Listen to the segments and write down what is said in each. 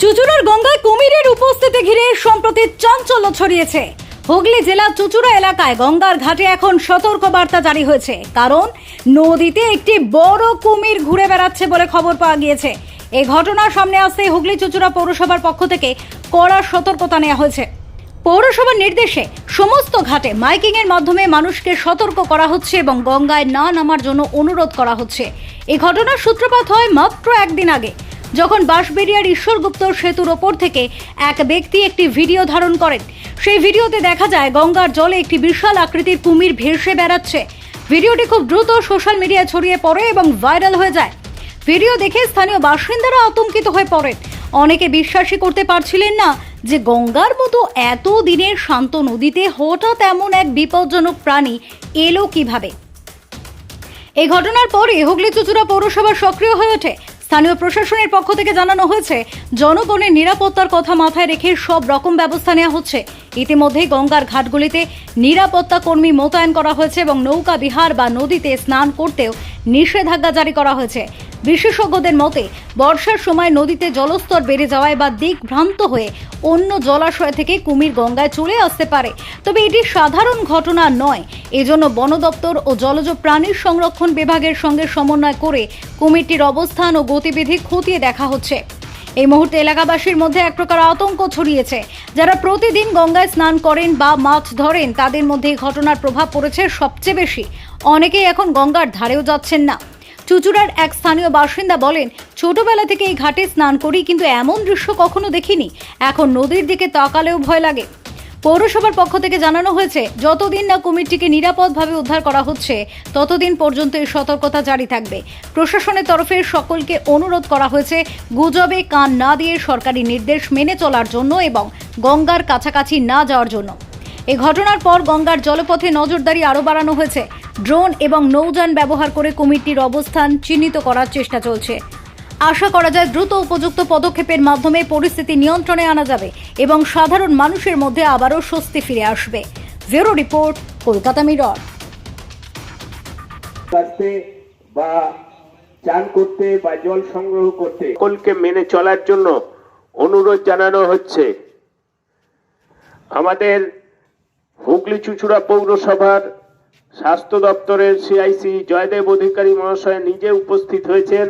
চুচুড়ার গঙ্গায় কুমিরের উপস্থিতি ঘিরে সম্প্রতি চাঞ্চল্য ছড়িয়েছে। হুগলি জেলার চুচুড়া এলাকায় গঙ্গার ঘাটে এখন সতর্ক বার্তা জারি হয়েছে। কারণ, নদীতে একটি বড় কুমির ঘুরে বেড়াচ্ছে বলে খবর পাওয়া গিয়েছে। এই ঘটনার সামনে আসতে হুগলি চুচুড়া পৌরসভার পক্ষ থেকে কড়া সতর্কতা নেওয়া হয়েছে। পৌরসভার নির্দেশে সমস্ত ঘাটে মাইকিং এর মাধ্যমে মানুষকে সতর্ক করা হচ্ছে এবং গঙ্গায় না নামার জন্য অনুরোধ করা হচ্ছে। এই ঘটনার সূত্রপাত হয় মাত্র একদিন আগে। যখন বাঁশবেরিয়ার ঈশ্বরগুপ্ত সেতুর ওপর থেকে এক ব্যক্তি একটি ভিডিও ধারণ করেন। সেই ভিডিওতে দেখা যায় গঙ্গার জলে একটি বিশাল আকৃতির কুমির ভেসে বেড়াচ্ছে। ভিডিওটি খুব দ্রুত সোশ্যাল মিডিয়ায় ছড়িয়ে পড়ে এবং ভাইরাল হয়ে যায়। ভিডিও দেখে স্থানীয় বাসিন্দারা আতঙ্কিত হয়ে পড়েন অনেকে বিশ্বাসই করতে পারছিলেন না যে গঙ্গার মতো এত দিনের শান্ত নদীতে হঠাৎ এমন এক বিপজ্জনক প্রাণী এলো কীভাবে। এই ঘটনার পরে হুগলি চুচুড়া পৌরসভা সক্রিয় হয়ে ওঠে। স্থানীয় প্রশাসনের পক্ষ থেকে জানানো হয়েছে, জনগণের নিরাপত্তার কথা মাথায় রেখে সব রকম ব্যবস্থা নেওয়া হচ্ছে। ইতিমধ্যেই গঙ্গার ঘাটগুলিতে নিরাপত্তা কর্মী মোতায়েন করা হয়েছে এবং নৌকা, বিহার বা নদীতে স্নান করতেও নিষেধাজ্ঞা জারি করা হয়েছে। বিশেষজ্ঞদের মতে, বর্ষার সময় নদীতে জলস্তর বেড়ে যাওয়ায় বা দিক ভ্রান্ত হয়ে অন্য জলাশয় থেকে কুমির গঙ্গায় চলে আসতে পারে। তবে এটি সাধারণ ঘটনা নয়। এজন্য বন দপ্তর ও জলজ প্রাণীর সংরক্ষণ বিভাগের সঙ্গে সমন্বয় করে কুমিরটির অবস্থান ও গতিবিধি খতিয়ে দেখা হচ্ছে। এই মুহূর্তে এলাকাবাসীর মধ্যে এক প্রকার আতঙ্ক ছড়িয়েছে। যারা প্রতিদিন গঙ্গায় স্নান করেন বা মাছ ধরেন, তাদের মধ্যে এই ঘটনার প্রভাব পড়েছে সবচেয়ে বেশি। অনেকেই এখন গঙ্গার ধারেও যাচ্ছেন না। চুচুড়ার এক স্থানীয় বাসিন্দা বলেন, ছোটবেলা থেকে এই ঘাটে স্নান করি, কিন্তু এমন দৃশ্য কখনো দেখিনি। এখন নদীর দিকে তাকালেও ভয় লাগে। পৌরসভার পক্ষ থেকে জানানো হয়েছে, যতদিন না কুমিরটিকে নিরাপদভাবে উদ্ধার করা হচ্ছে, ততদিন পর্যন্ত এই সতর্কতা জারি থাকবে। প্রশাসনের তরফে সকলকে অনুরোধ করা হয়েছে, গুজবে কান না দিয়ে সরকারি নির্দেশ মেনে চলার জন্য এবং গঙ্গার কাছাকাছি না যাওয়ার জন্য। এই ঘটনার পর গঙ্গার জলপথে নজরদারি আরও বাড়ানো হয়েছে। ড্রোন এবং নৌযান ব্যবহার করে কুমিরটির অবস্থান চিহ্নিত করার চেষ্টা চলছে। আশা করা যায় দ্রুত উপযুক্ত পদক্ষেপের মাধ্যমে পরিস্থিতি নিয়ন্ত্রণে আনা যাবে এবং সাধারণ মানুষের মধ্যে আবারও স্বস্তি ফিরে আসবে। Bureau report Kolkata Mirror. বা চান করতে বা জল সংগ্রহ করতে সকলকে মেনে চলার জন্য অনুরোধ জানানো হচ্ছে। আমাদের হুগলি চুচুড়া পৌরসভার স্বাস্থ্য দপ্তরের সিআইসি জয়দেব অধিকারী মহাশয় নিজে উপস্থিত হয়েছেন।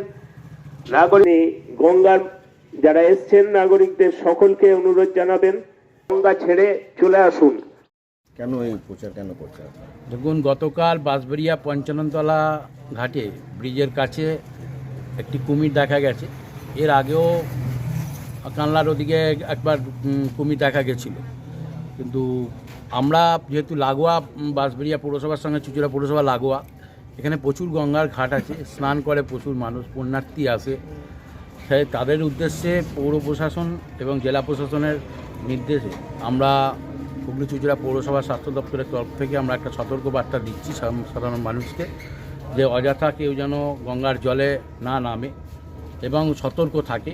নাগরিক গঙ্গার যারা এসছেন নাগরিকদের সকলকে অনুরোধ জানাবেন। গঙ্গা ছেড়ে চলে আসুন। কেন এই প্রচার কেন করছে দেখুন গতকাল বাঁশবেড়িয়া পঞ্চাননতলা ঘাটে ব্রিজের কাছে একটি কুমির দেখা গেছে। এর আগেও কানলার ওদিকে একবার কুমির দেখা গেছিল। কিন্তু আমরা যেহেতু লাগোয়া বাঁশবেড়িয়া পৌরসভার সঙ্গে চুচুড়া পৌরসভা লাগোয়া, এখানে প্রচুর গঙ্গার ঘাট আছে, স্নান করে প্রচুর মানুষ, পুণ্যার্থী আসে। সেই তাদের উদ্দেশ্যে পৌর প্রশাসন এবং জেলা প্রশাসনের নির্দেশে আমরা হুগলি চুচুড়া পৌরসভা স্বাস্থ্য দপ্তরের তরফ থেকে আমরা একটা সতর্ক বার্তা দিচ্ছি সাধারণ মানুষকে যে অযথা কেউ যেন গঙ্গার জলে না নামে এবং সতর্ক থাকে।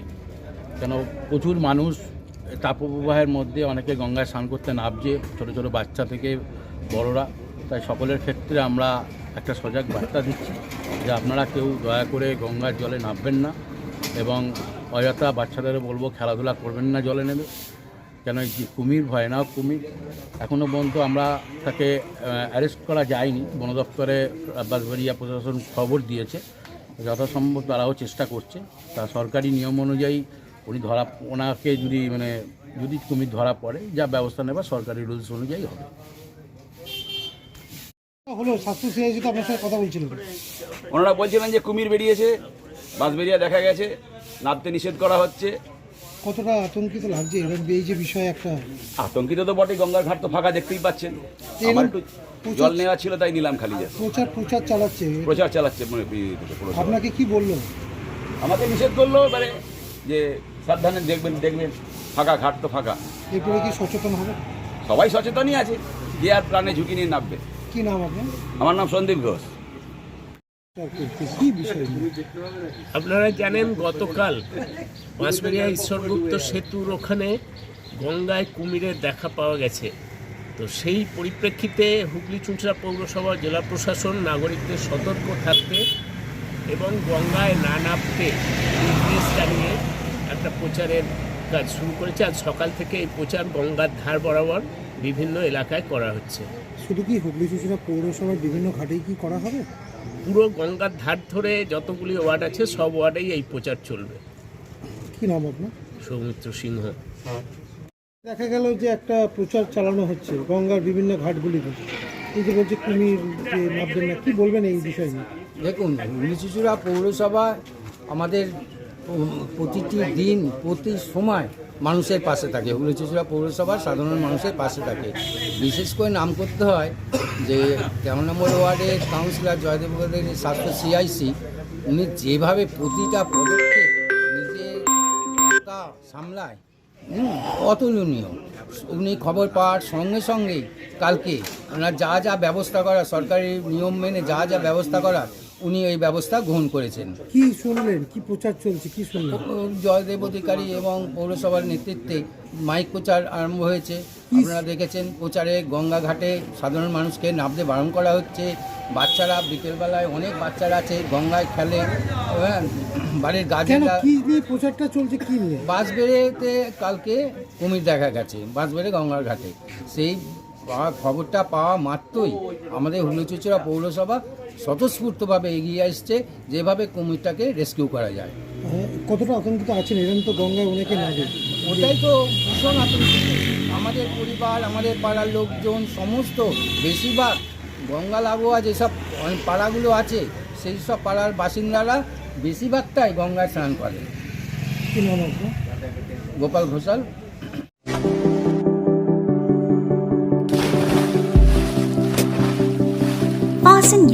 কেন প্রচুর মানুষ তাপপ্রবাহের মধ্যে অনেকে গঙ্গায় স্নান করতে নামছে, ছোটো ছোটো বাচ্চা থেকে বড়রা। তাই সকলের ক্ষেত্রে আমরা একটা সজাগ বার্তা দিচ্ছি যে আপনারা কেউ দয়া করে গঙ্গার জলে নামবেন না এবং অযথা বাচ্চাদেরও বলব, খেলাধুলা করবেন না জলে নেবে কেন কুমির ভয় না কুমির। এখনও পর্যন্ত আমরা তাকে অ্যারেস্ট করা যায়নি। বন দপ্তরে বাঁশবাড়িয়া প্রশাসন খবর দিয়েছে। যথাসম্ভব তারাও চেষ্টা করছে। তা সরকারি নিয়ম অনুযায়ী উনি ধরা ওনাকে যদি মানে যদি কুমির ধরা পড়ে যা ব্যবস্থা নেবা সরকারি রুলস অনুযায়ী হবে। হলো স্বাস্থ্য আপনার সঙ্গে কথা বলছিলেন। ওনারা বলছিলেন যে কুমির বেরিয়েছে বাঁশবেরিয়া দেখা গেছে নামতে নিষেধ করা হচ্ছে। কতটা আতঙ্কিত লাগছে? এই যে বিষয় একটা আতঙ্কিত তো বটে গঙ্গার ঘাট তো ফাঁকা দেখতেই পাচ্ছেন। আমার একটু জল নেওয়া ছিল তাই নিলাম খালি যাচ্ছে প্রচার প্রচার চালাচ্ছে। প্রচার চালাচ্ছে মনে। আপনাকে কি বলল? আমাকে নিষেধ করল এবারে যে সাবধানে দেখবেন দেখবেন ফাঁকা ঘাট তো ফাঁকা। এরপরে কি সচেতন হবে? সবাই সচেতনই আছে যে আর প্রাণে ঝুঁকি নিয়ে নামবে। কি নাম আপনার? আমার নাম সন্দীপ ঘোষ। কি বিষয় নিয়ে? আপনারা জানেন গতকাল বাঁশবেড়িয়া ঈশ্বরগুপ্ত সেতুর ওখানে গঙ্গায় কুমিরের দেখা পাওয়া গেছে। তো সেই পরিপ্রেক্ষিতে হুগলি চুঁচড়া পৌরসভা জেলা প্রশাসন নাগরিকদের সতর্ক থাকতে এবং গঙ্গায় না নামতে নির্দেশ জানিয়ে একটা প্রচারের কাজ শুরু করেছে। আজ সকাল থেকে এই প্রচার গঙ্গার ধার বরাবর বিভিন্ন এলাকায় করা হচ্ছে। শুধু কি হুগলি চুচুড়া পৌরসভার বিভিন্ন ঘাটেই কি করা হবে? পুরো গঙ্গার ধার ধরে যতগুলি ওয়ার্ড আছে সব ওয়ার্ডেই এই প্রচার চলবে। কি নাম আপনার? সৌমিত্র সিংহ। দেখা গেল যে একটা প্রচার চালানো হচ্ছে গঙ্গার বিভিন্ন ঘাটগুলিতে। এই যে বলছে কুমির যে নামবেন না কি বলবেন এই বিষয় নিয়ে? দেখুন হুগলিচুচুড়া পৌরসভা আমাদের প্রতিটি দিন, প্রতি সময় মানুষের পাশে থাকে। হুগলিচুচুড়া পৌরসভা সাধারণ মানুষের পাশে থাকে। বিশেষ করে নাম করতে হয় যে, তেরো নম্বর ওয়ার্ডের কাউন্সিলর জয়দেব স্বাস্থ্য সিআইসি উনি যেভাবে প্রতিটা পদক্ষেপ নিজের একা সামলায় অতুলনীয়। উনি খবর পাওয়ার সঙ্গে সঙ্গে কালকে ওনার যা যা ব্যবস্থা করা, সরকারি নিয়ম মেনে যা যা ব্যবস্থা করা উনি এই ব্যবস্থা গ্রহণ করেছেন। কি শুনলেন? কি প্রচার চলছে? কি শুনলেন? জয়দেব অধিকারী এবং পৌরসভার নেতৃত্বে মাইক প্রচার আরম্ভ হয়েছে। আপনারা দেখেছেন প্রচারে গঙ্গা ঘাটে সাধারণ মানুষকে নামতে বারণ করা হচ্ছে। বাচ্চারা বিকেলবেলায় অনেক বাচ্চারা আছে গঙ্গায় খেলে। হ্যাঁ, বাড়ির গাছেরা কি নিয়ে প্রচারটা চলছে কি নিয়ে? বাঁশবেড়েতে কালকে কুমির দেখা গেছে বাঁশবেড়ে গঙ্গার ঘাটে। সেই খবরটা পাওয়া মাত্রই আমাদের হুলুচুচুড়া পৌরসভা স্বতঃস্ফূর্তভাবে এগিয়ে আসছে যেভাবে কুমিরটাকে রেস্কিউ করা যায়। হ্যাঁ, কতটা আতঙ্কিত আছেন? এরকম তো গঙ্গায় অনেকে নামে। ওটাই তো ভীষণ আতঙ্কিত। আমাদের পরিবার আমাদের পাড়ার লোকজন সমস্ত বেশিরভাগ গঙ্গা লাগোয়া যেসব পাড়াগুলো আছে সেই সব পাড়ার বাসিন্দারা বেশিরভাগটাই গঙ্গায় স্নান করে। গোপাল ঘোষাল।